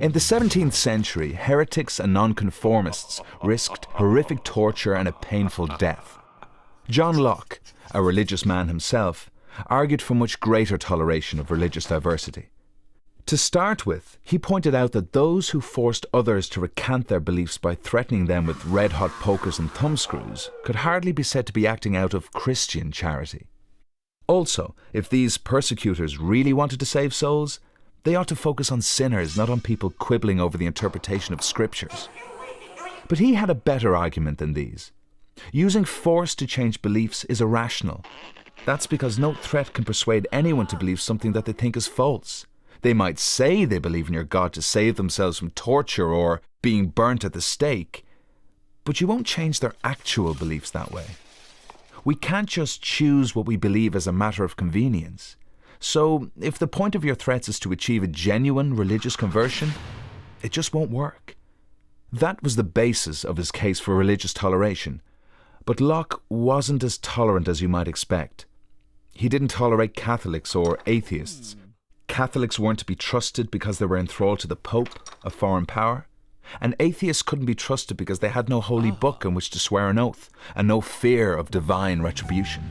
In the 17th century, heretics and nonconformists risked horrific torture and a painful death. John Locke, a religious man himself, argued for much greater toleration of religious diversity. To start with, he pointed out that those who forced others to recant their beliefs by threatening them with red hot pokers and thumbscrews could hardly be said to be acting out of Christian charity. Also, if these persecutors really wanted to save souls, they ought to focus on sinners, not on people quibbling over the interpretation of scriptures. But he had a better argument than these. Using force to change beliefs is irrational. That's because no threat can persuade anyone to believe something that they think is false. They might say they believe in your God to save themselves from torture or being burnt at the stake, but you won't change their actual beliefs that way. We can't just choose what we believe as a matter of convenience. So, if the point of your threats is to achieve a genuine religious conversion, it just won't work. That was the basis of his case for religious toleration. But Locke wasn't as tolerant as you might expect. He didn't tolerate Catholics or atheists. Catholics weren't to be trusted because they were enthralled to the Pope, a foreign power. And atheists couldn't be trusted because they had no holy book oh. in which to swear an oath and no fear of divine retribution.